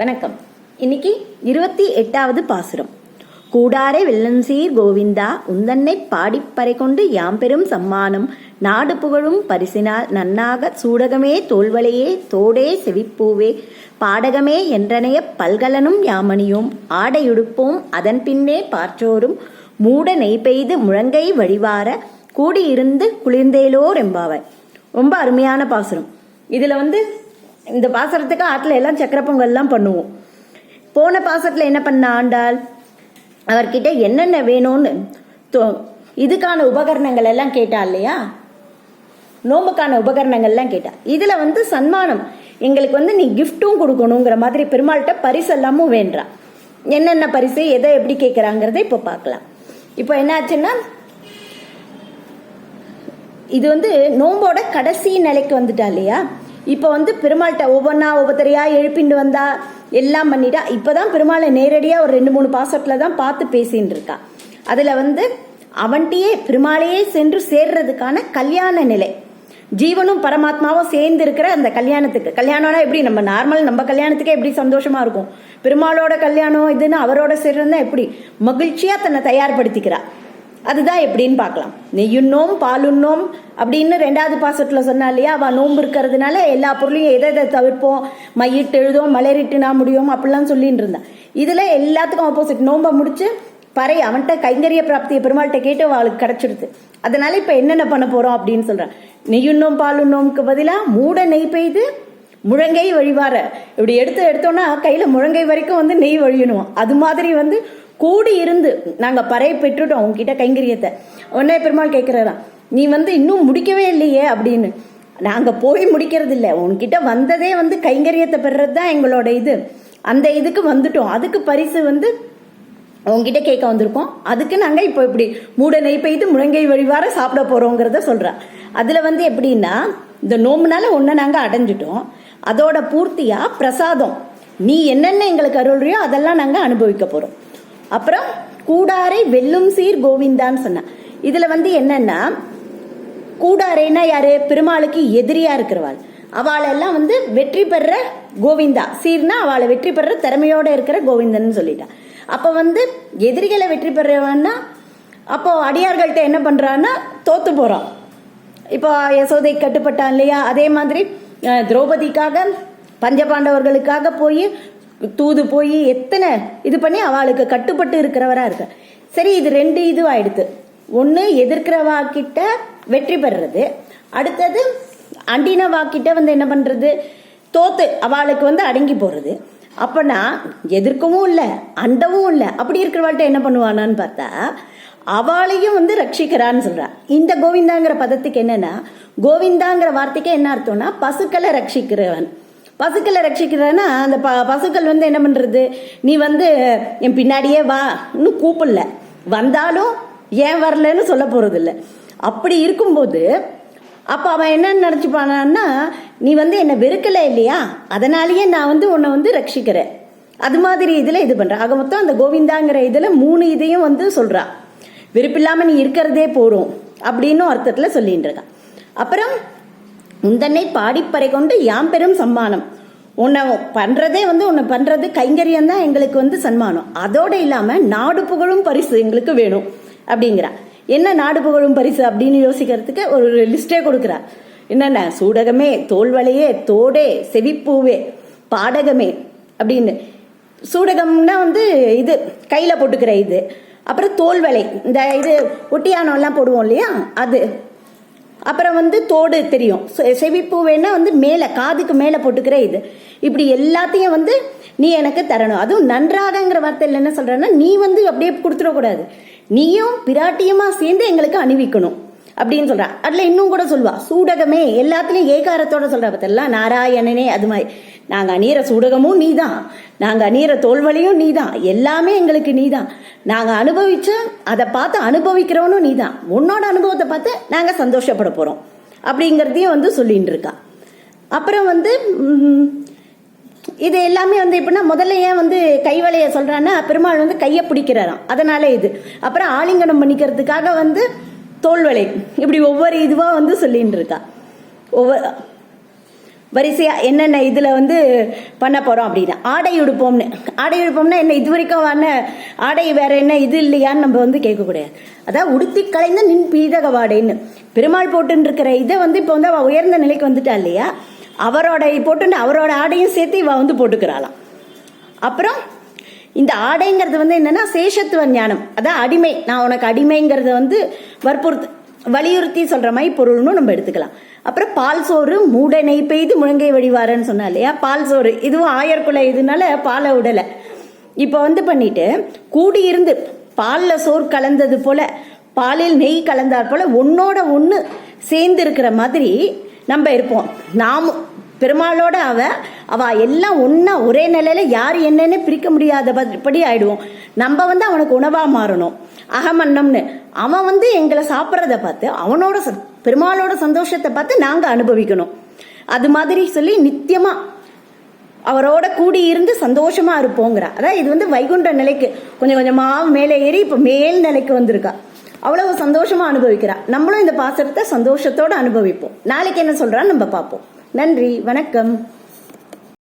வணக்கம். இன்னைக்கு இருபத்தி எட்டாவது பாசுரம். கூடாரை வெள்ளஞ்சீர் கோவிந்தா உந்தன்னை பாடிப்பறை கொண்டு யாம் பெரும் சம்மானம். நாடு புகழும் பரிசினால் நன்னாக சூடகமே தோல்வலையே தோடே செவிப்பூவே. பாடகமே என்றனைய பல்கலனும் யாமணியும். ஆடையுடுப்போம் அதன் பின்னே பார்த்தோரும் மூட நெய் பெய்து முழங்கை வழிவார கூடியிருந்து குளிர்ந்தேலோர் எம்பாவாய் ரொம்ப அருமையான பாசுரம். இதுல வந்து இந்த பாசரத்துக்கு ஆற்றுல எல்லாம் சக்கரை பொங்கல்லாம் பண்ணுவோம். போன பாசத்தில் என்ன பண்ண ஆண்டாள்? அவர்கிட்ட என்னென்ன வேணும்னு தோ- இதுக்கான உபகரணங்கள் எல்லாம் கேட்டா இல்லையா? நோம்புக்கான உபகரணங்கள்லாம் கேட்டா. இதில் வந்து சன்மானம். எங்களுக்கு வந்து நீ கிஃப்ட்டும் கொடுக்கணுங்கிற மாதிரி பெருமாள்கிட்ட பரிசு எல்லாமும் வேண்டா என்னென்ன பரிசு எதை எப்படி கேட்குறாங்கிறத இப்போ பார்க்கலாம் இப்போ என்னாச்சுன்னா இது வந்து நோம்போட கடைசி நிலைக்கு வந்துட்டா இல்லையா? இப்போ வந்து பெருமாள்கிட்ட ஒவ்வொன்றா ஒவ்வொருத்தரையா எழுப்பிண்டு வந்தா எல்லாம் பண்ணிட்டா இப்போ தான் பெருமாளை நேரடியாக ஒரு ரெண்டு மூணு பாசத்தில் தான் பார்த்து பேசின்னு இருக்கா அதில் வந்து அவன்கிட்டயே பெருமாளையே சென்று சேர்றதுக்கான கல்யாண நிலை. ஜீவனும் பரமாத்மாவும் சேர்ந்து இருக்கிற அந்த கல்யாணத்துக்கு. கல்யாணம்னா எப்படி? நம்ம நார்மல் நம்ம கல்யாணத்துக்கே எப்படி சந்தோஷமா இருக்கும்? பெருமாளோட கல்யாணம் இதுன்னு அவரோட சேர்றதுனா எப்படி? மகிழ்ச்சியா தன்னை தயார்படுத்திக்கிறா. அதுதான் எப்படின்னு பார்க்கலாம். நெய்யுண்ணோம் பாலுண்ணோம் அப்படின்னு ரெண்டாவது பாசத்தில் சொன்னா இல்லையா? அவள் நோன்பு இருக்கிறதுனால எல்லா பொருளையும் எதை எதை தவிர்ப்போம்? மையிட்டு எழுதும் மலரிட்டு நான் முடியும் அப்படிலாம் சொல்லிட்டு இருந்தான். இதில் எல்லாத்துக்கும் ஆப்போசிட் நோன்பை முடிச்சு பறை அவன்கிட்ட கைங்கரிய பிராப்தியை பெருமாள்கிட்ட கேட்டு அவளுக்கு கிடைச்சிடுது. அதனால இப்போ என்னென்ன பண்ண போகிறோம் அப்படின்னு சொல்கிறான் நெய்யுண்ணோம் பாலுண்ணோம்க்கு பதிலாக மூட நெய் பெய்து முழங்கை வழிவார. இப்படி எடுத்து எடுத்தோன்னா கையில் முழங்கை வரைக்கும் வந்து நெய் வழியணும் அது மாதிரி வந்து கூடி இருந்து நாங்கள் பறை பெற்றுட்டோம் உங்ககிட்ட கைங்கரியத்தை. உடனே பெருமாள் கேட்குறாராம் நீ வந்து இன்னும் முடிக்கவே இல்லையே அப்படின்னு. நாங்கள் போய் முடிக்கிறது இல்லை உன்கிட்ட வந்ததே வந்து கைங்கரியத்தை பெறுறது தான் எங்களோட இது. அந்த இதுக்கு வந்துட்டோம். அதுக்கு பரிசு வந்து உங்ககிட்ட கேட்க வந்திருக்கோம். அதுக்கு நாங்கள் இப்போ இப்படி மூட நெய் பெய்து முழங்கை வழிவார சாப்பிட போகிறோங்கிறத சொல்கிறேன் அதில் வந்து எப்படின்னா இந்த நோம்புனால ஒன்றை நாங்கள் அடைஞ்சிட்டோம். அதோட பூர்த்தியாக பிரசாதம். நீ என்னென்ன எங்களுக்கு அருள்றியோ அதெல்லாம் நாங்கள் அனுபவிக்க போகிறோம் அப்புறம் கூடாரை வெல்லும் சீர் கோவிந்தான்னு சொன்னான். இதுல வந்து என்னன்னா கூடாரைனா யாரு? பெருமாளுக்கு எதிரியா இருக்கிறவாள். அவளெல்லாம் வந்து வெற்றி பெற கோவிந்தா. சீர்னா அவளை வெற்றி பெற திறமையோட இருக்கிற கோவிந்தன் சொல்லிட்டான். அப்ப வந்து எதிரிகளை வெற்றி பெறவன்னா அப்போ அடியார்கள்ட்ட என்ன பண்றான்னா தோத்து போறான். இப்போ யசோதை கட்டுப்பட்டான் இல்லையா? அதே மாதிரி திரௌபதிக்காக பஞ்சபாண்டவர்களுக்காக போய் தூது போய் எத்தனை இது பண்ணி அவளுக்கு கட்டுப்பட்டு இருக்கிறவரா இருக்க. சரி இது ரெண்டு இது ஆயிடுது ஒன்று எதிர்க்கிறவா கிட்ட வெற்றி பெறுறது. அடுத்தது அண்டினவா கிட்ட வந்து என்ன பண்றது? தோத்து அவளுக்கு வந்து அடங்கி போறது. அப்பனா எதிர்க்கவும் இல்லை அண்டவும் இல்லை. அப்படி இருக்கிறவாள்கிட்ட என்ன பண்ணுவானான்னு பார்த்தா அவளையும் வந்து ரட்சிக்கிறான்னு சொல்றா. இந்த கோவிந்தாங்கிற பதத்துக்கு என்னன்னா கோவிந்தாங்கிற வார்த்தைக்கு என்ன அர்த்தம்னா பசுக்களை ரட்சிக்கிறவன். பசுக்களை ரட்சிக்கிறேன்னா அந்த ப பசுக்கள் வந்து என்ன பண்ணுறது நீ வந்து என் பின்னாடியே வா இன்னும் கூப்பிடல. வந்தாலும் ஏன் வரலன்னு சொல்ல போகிறதில்ல அப்படி இருக்கும்போது அப்போ அவன் என்ன நினச்சிப்பானான்னா நீ வந்து என்னை வெறுக்கலை இல்லையா? அதனாலேயே நான் வந்து உன்னை வந்து ரட்சிக்கிறேன். அது மாதிரி இதில் இது பண்ணுறேன் ஆக மொத்தம் அந்த கோவிந்தாங்கிற இதில் மூணு இதையும் வந்து சொல்கிறான் வெறுப்பில்லாமல் நீ இருக்கிறதே போகிறோம் அப்படின்னு அர்த்தத்தில் சொல்லிட்டு இருக்கான் அப்புறம் உந்தன்னை பாடிப்பறை கொண்டு யாம் பெரும் சம்மானம். உன்னை பண்றதே வந்து உன்னை பண்றது கைங்கரியம் தான் எங்களுக்கு வந்து சன்மானம். அதோட இல்லாம நாடு புகழும் பரிசு எங்களுக்கு வேணும் அப்படிங்கிறா. என்ன நாடு புகழும் பரிசு அப்படின்னு யோசிக்கிறதுக்கு ஒரு லிஸ்டே கொடுக்குறா. என்னென்ன? சூடகமே தோல்வலையே தோடே செவிப்பூவே பாடகமே அப்படின்னு. சூடகம்னா வந்து இது கையில போட்டுக்கிற இது. அப்புறம் தோல்வலை இந்த இது ஒட்டியானம் எல்லாம் போடுவோம் இல்லையா? அது. அப்புறம் வந்து தோடு தெரியும். செ- வேணால் வந்து மேலே காதுக்கு மேலே போட்டுக்கிற இது. இப்படி எல்லாத்தையும் வந்து நீ எனக்கு தரணும். அதுவும் நன்றாகங்கிற வார்த்தையில் என்ன சொல்கிறேன்னா நீ வந்து அப்படியே கொடுத்துடக்கூடாது. நீயும் பிராட்டியமாக சேர்ந்து எங்களுக்கு அணிவிக்கணும். அப்படின்னு சொல்றா. அதுல இன்னும் கூட சொல்லுவா. சூடகமே எல்லாத்துலயும் ஏகாரத்தோட சொல்றா பார்த்தெல்லாம் நாராயணனே அது மாதிரி. நாங்க அணியிற சூடகமும் நீதான். நாங்க அணியிற தோல்வழியும் நீதான். எல்லாமே எங்களுக்கு நீதான். நாங்க அனுபவிச்ச அதை பார்த்து அனுபவிக்கிறவனும் நீதான். உன்னோட அனுபவத்தை பார்த்து நாங்க சந்தோஷப்பட போறோம். அப்படிங்கறதையும் வந்து சொல்லிட்டு இருக்கா. அப்புறம் வந்து இது எல்லாமே வந்து எப்படின்னா முதல்ல ஏன் வந்து கைவளைய சொல்றான்னா பெருமாள் வந்து கையை பிடிக்கிறாராம். அதனால இது. அப்புறம் ஆலிங்கனம் பண்ணிக்கிறதுக்காக வந்து தோல்வளை இப்படி ஒவ்வொரு இதுவாக வந்து சொல்லிட்டு இருக்கா ஒவ்வொரு வரிசையாக என்னென்ன இதில் வந்து பண்ண போகிறோம் அப்படின்னா ஆடை உடுப்போம்னு. ஆடை உடுப்போம்னா என்ன இது வரைக்கும் வர ஆடை வேற என்ன இது இல்லையான்னு நம்ம வந்து கேட்கக்கூடாது. அதான் உடுத்தி கலைந்த நின் பீதக வாடைன்னு. பெருமாள் போட்டுன்னு இருக்கிற இதை வந்து இப்போ வந்து அவள் உயர்ந்த நிலைக்கு வந்துட்டா இல்லையா? அவரோட போட்டுன்னு அவரோட ஆடையும் சேர்த்து இவள் வந்து போட்டுக்கிறாளாம். அப்புறம் இந்த ஆடைங்கிறது வந்து என்னன்னா சேஷத்துவ ஞானம். அதான் அடிமை. நான் உனக்கு அடிமைங்கிறத வந்து வற்புறுத்து வலியுறுத்தி சொல்ற மாதிரி பொருள்னு நம்ம எடுத்துக்கலாம். அப்புறம் பால் சோறு மூட நெய் பெய்து முழங்கை வழிவாரன்னு சொன்னா இல்லையா? பால் சோறு. இதுவும் ஆயர்குலை இதனால பாலை விடலை இப்போ வந்து பண்ணிட்டு கூடி இருந்து பாலில் சோறு கலந்தது போல பாலில் நெய் கலந்தாற் போல ஒன்னோட ஒன்று சேர்ந்து இருக்கிற மாதிரி நம்ம இருப்போம். நாமும் பெருமாளோட அவ அவ எல்லாம் ஒன்றா ஒரே நிலையில யார் என்னன்னு பிரிக்க முடியாத படி ஆயிடுவோம். நம்ம வந்து அவனுக்கு உணவா மாறணும். அகமன்னம்னு. அவன் வந்து எங்களை சாப்பிட்றத பார்த்து அவனோட பெருமாளோட சந்தோஷத்தை பார்த்து நாங்க அனுபவிக்கணும். அது மாதிரி சொல்லி நித்தியமா அவரோட கூடி இருந்து சந்தோஷமா இருப்போங்கிறா. அதான் இது வந்து வைகுண்ட நிலைக்கு. கொஞ்சம் கொஞ்சமா மேலே ஏறி இப்ப மேல் நிலைக்கு வந்திருக்கா. அவ்வளவு சந்தோஷமா அனுபவிக்கிறா. நம்மளும் இந்த பாசத்தை சந்தோஷத்தோட அனுபவிப்போம். நாளைக்கு என்ன சொல்றான்னு நம்ம பார்ப்போம். நன்றி வணக்கம்.